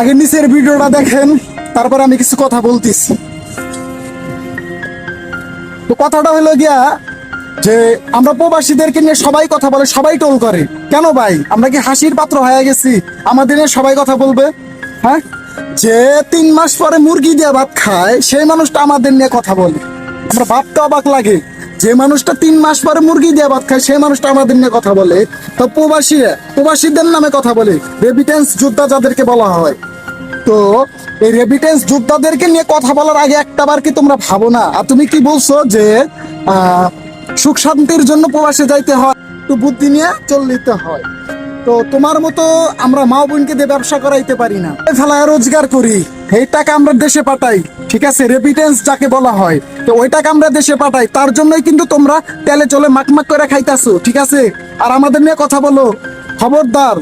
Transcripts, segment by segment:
আগে নিচের ভিডিওটা দেখেন, তারপর আমি কিছু কথা বলতেছি। তো কথাটা হলো গিয়া যে, আমরা প্রবাসীদেরকে নিয়ে সবাই কথা বলে, সবাই টোল করে। কেন ভাই? আমরা কি হাসির পাত্র হয়ে গেছি? আমাদের নিয়ে সবাই কথা বলবে? হ্যাঁ? যে তিন মাস পরে মুরগি দিয়ে ভাত খায়, সেই মানুষটা আমাদের নিয়ে কথা বলে। আমরা ভাবতে অবাক লাগে যে, মানুষটা তিন মাস পরে মুরগি দিয়ে ভাত খায়, সেই মানুষটা আমাদের নিয়ে কথা বলে। তো প্রবাসী, প্রবাসীদের নামে কথা বলে। রেবিটেন্স যোদ্ধা যাদেরকে বলা হয়। তো এই রেবিটেন্স যোদ্ধাদেরকে নিয়ে কথা বলার আগে একটাবার কি তোমরা ভাবো না? আর তুমি কি বলছো যে সুখ শান্তির জন্য প্রবাসে যাইতে হয়, একটু বুদ্ধি নিয়ে চলতে হয়। তো তোমার মতো আমরা মা বোনকে দিয়ে ব্যবসা করাইতে পারি না। ফেলায় রোজগার করি, এই টাকা আমরা দেশে পাঠাই, ঠিক আছে? রেপিটেন্স যাকে বলা হয়, তো ওই টাকা আমরা দেশে পাঠাই, তার জন্যই কিন্তু তোমরা তেলে চলে মাকমাক করে খাইতাছো, ঠিক আছে? আর আমাদের নিয়ে কথা বলো। খবরদার।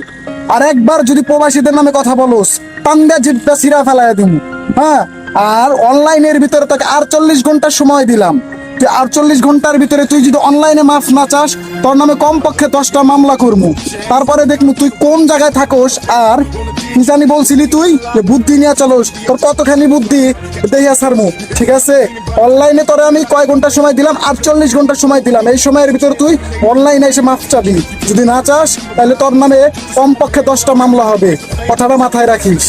আর একবার যদি প্রবাসীদের নামে কথা বলো পান্দা জিপটা সিরা ফেলায় দিন হ্যাঁ আর অনলাইনের ভিতরে তাকে আটচল্লিশ ঘণ্টা সময় দিলাম। তুই আটচল্লিশ ঘণ্টার ভিতরে তুই যদি অনলাইনে মাফ না চাস, তোর নামে কমপক্ষে দশটা মামলা করব তারপরে দেখব তুই কোন জায়গায় থাকোস আর কি জানি বলছিলি তুই যে বুদ্ধি নিয়ে চলোস, তোর কতখানি বুদ্ধি দেখিয়া সারমু ঠিক আছে? অনলাইনে তোরে আমি কয় ঘণ্টা সময় দিলাম? আটচল্লিশ ঘণ্টা সময় দিলাম। এই সময়ের ভিতরে তুই অনলাইনে এসে মাফ চাবি। যদি না চাস, তাহলে তোর নামে কমপক্ষে দশটা মামলা হবে। কথাটা মাথায় রাখিস।